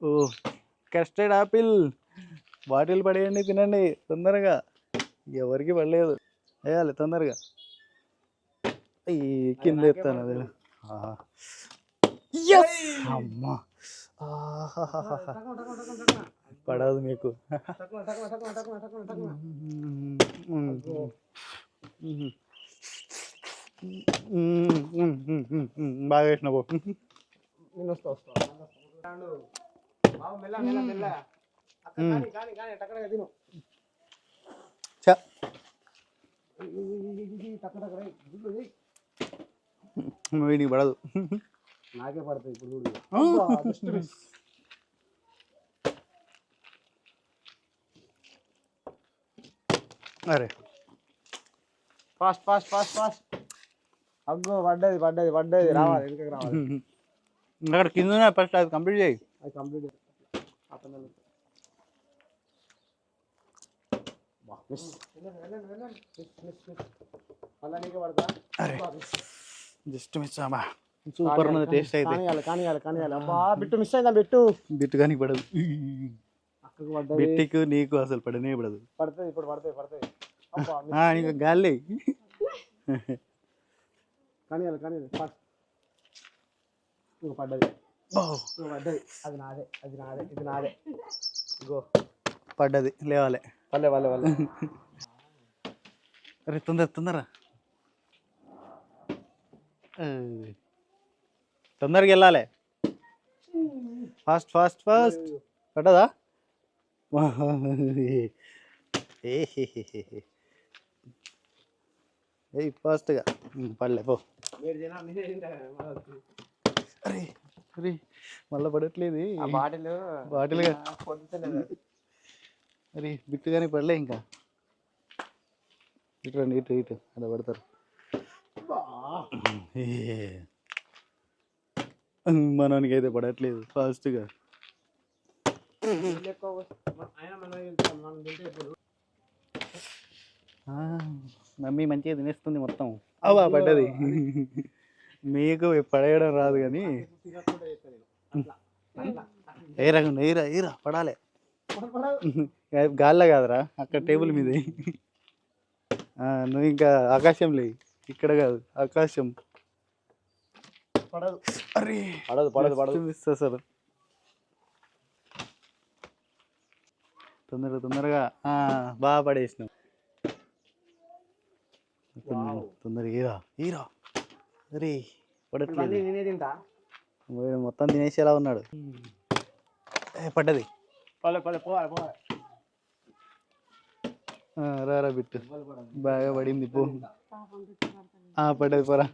ఓ custard apple. Bottle పడేయండి తినండి తొందరగా. ఎవరికి పడలేదు. వేయాలి తొందరగా. ఈ కింద ఎత్తాను అది! అమ్మా. పడదు మీకు. బాగా వేసిన వీడికి పడదు. నాకే పడతాయి ఇప్పుడు. అరే. ఫాస్ట్ ఫాస్ట్ ఫాస్ట్ ఫాస్ట్ అగ్గో పడ్డది పడ్డది పడ్డది. రావాలి వెనకకి రావాలి. అక్కడ కింద ఫస్ట్ అది కంప్లీట్ చేయి. అది కంప్లీట్ జస్ట్ మిస్ అమ్మా. సూపర్ ఉన్నది టేస్ట్ అయితే. కానియాలి కానియాలి అబ్బా బిట్టు మిస్ అయిందా బిట్టు? బిట్టు కానీ పడదు. బిట్టికు నీకు అసలు పడనే పడదు. పడుతుంది ఇప్పుడు పడుతుంది పడుతుంది నీకు గాలి. ఫాస్ట్. ఇంకో పడ్డది. ఇంకో పడ్డది. అది నాదే అది నాదే ఇది నాదే. గో పడ్డది లేవాలి. వల్లే వల్లే వల్లే అరే తొందర తొందర. తొందరగా వెళ్ళాలి. Fast fast fast. పడ్డదా? ఏ ఫాస్ట్గా. పడలే పో. అరే. అరే మళ్ళీ పడట్లేదు. బాటిల్ పొద్దుతలేదు అరే బిట్టు కానీ పడలే ఇంకా. ఇటు రండి ఇటు ఇటు అలా పడతారు. మనోనికి అయితే పడట్లేదు ఫాస్ట్గా మమ్మీ మంచిగా తినేస్తుంది మొత్తం. అవా పడ్డది. మీకు పడేయడం రాదు కానీ ఏరా ఏరా ఏరా పడాలి. గాల్లో కాదురా అక్కడ టేబుల్ మీద. ఆ, నువ్వు ఇంకా ఆకాశం లే ఇక్కడ కాదు ఆకాశం. పడదు. అరే పడదు పడదు పడదు. మిస్ అసలు. తొందరగా తొందరగా. ఆ, బాగా పడేసినావు. తొందర- తొందరగా ఈరా ఈరా అరే పడట్లేదు. వీడు మొత్తం తినేసేలా ఉన్నాడు. ఏ, పడ్డది. పోవాలి పోవాలి. ఆ, రారా బిట్టు. బాగా పడింది పో. ఆ, పడ్డది పోరా.